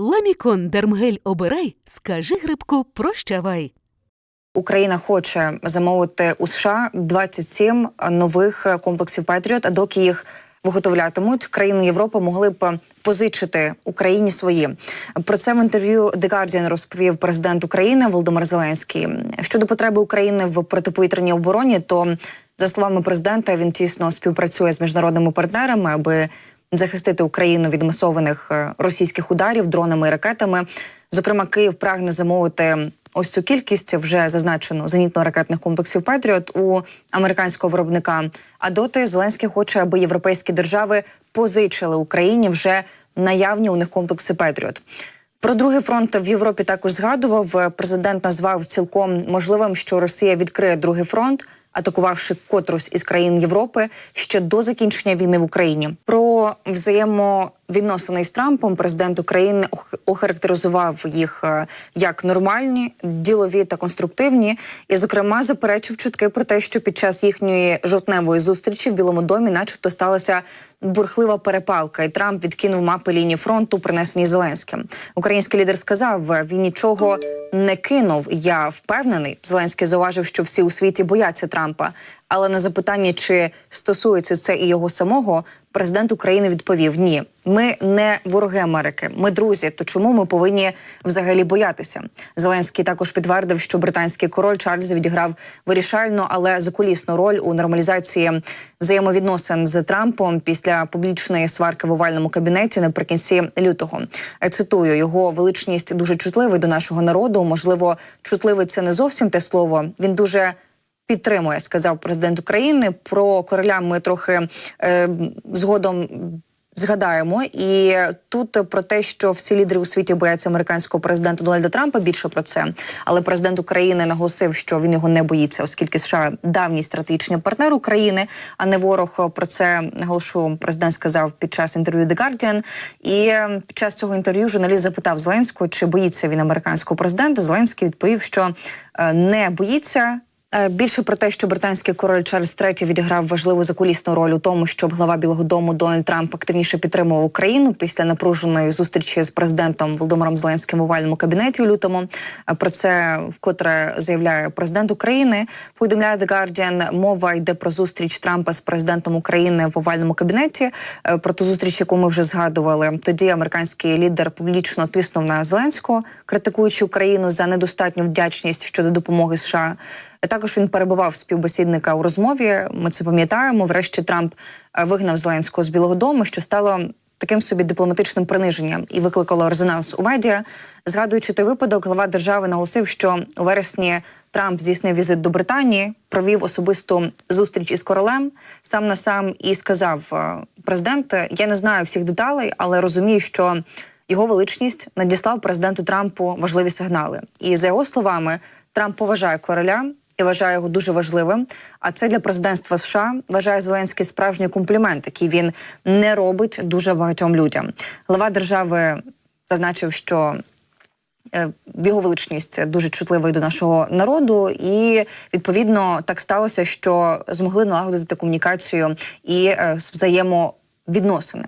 Ламікон Дермгель обирай, скажи грибку прощавай. Україна хоче замовити у США 27 нових комплексів Петріот, а доки їх виготовлятимуть, країни Європи могли б позичити Україні свої. Про це в інтерв'ю The Guardian розповів президент України Володимир Зеленський. Щодо потреби України в протиповітряній обороні, то за словами президента він тісно співпрацює з міжнародними партнерами, аби захистити Україну від масованих е, російських ударів дронами і ракетами. Зокрема, Київ прагне замовити ось цю кількість вже зазначену зенітно-ракетних комплексів Петріот у американського виробника. А доти Зеленський хоче, аби європейські держави позичили Україні вже наявні у них комплекси Петріот. Про другий фронт в Європі також згадував. Президент назвав цілком можливим, що Росія відкриє другий фронт, атакувавши котрусь із країн Європи ще до закінчення війни в Україні. Про взаємовідносини з Трампом президент України ох- охарактеризував їх е, як нормальні, ділові та конструктивні, і, зокрема, заперечив чутки про те, що під час їхньої жовтневої зустрічі в Білому домі, начебто, сталася бурхлива перепалка, і Трамп відкинув мапи лінії фронту, принесені Зеленським. Український лідер сказав: він нічого не кинув. Я впевнений. Зеленський зауважив, що всі у світі бояться Трампа. Але на запитання, чи стосується це і його самого, президент України відповів: ні, ми не вороги Америки, ми друзі. То чому ми повинні взагалі боятися? Зеленський також підтвердив, що британський король Чарльз відіграв вирішальну, але закулісну роль у нормалізації взаємовідносин з Трампом після публічної сварки в овальному кабінеті наприкінці лютого. Цитую його величність дуже чутливий до нашого народу. Можливо, чутливий це не зовсім те слово. Він дуже підтримує, сказав президент України. Про короля ми трохи е, згодом. Згадаємо, і тут про те, що всі лідери у світі бояться американського президента Дональда Трампа. Більше про це, але президент України наголосив, що він його не боїться, оскільки США давній стратегічний партнер України, а не ворог. Про це наголошу президент сказав під час інтерв'ю The Guardian. І е, під час цього інтерв'ю журналіст запитав Зеленського, чи боїться він американського президента. Зеленський відповів, що е, не боїться. Е, Більше про те, що британський король Чарльз III відіграв важливу закулісну роль у тому, щоб глава Білого Дому Дональд Трамп активніше підтримував Україну після напруженої зустрічі з президентом Володимиром Зеленським в овальному кабінеті у лютому. Е, Про це вкотре заявляє президент України. Повідомляє The Guardian, мова йде про зустріч Трампа з президентом України в овальному кабінеті. Е, Про ту зустріч, яку ми вже згадували. Тоді американський лідер публічно тиснув на Зеленського, критикуючи Україну за недостатню вдячність щодо допомоги США. Також він перебував співбесідника у розмові. Ми це пам'ятаємо. Врешті Трамп е, вигнав Зеленського з Білого Дому, що стало таким собі дипломатичним приниженням і викликало резонанс у медіа. Згадуючи той випадок, глава держави наголосив, що у вересні Трамп здійснив візит до Британії, провів особисту зустріч із королем сам на сам і сказав е, президент: я не знаю всіх деталей, але розумію, що. Його величність надіслав президенту Трампу важливі сигнали. І за його словами, Трамп поважає короля і вважає його дуже важливим. А це для президентства США вважає Зеленський справжній комплімент, який він не робить дуже багатьом людям. Глава держави зазначив, що е, його величність дуже чутливий до нашого народу, і відповідно так сталося, що змогли налагодити комунікацію і е, взаємовідносини.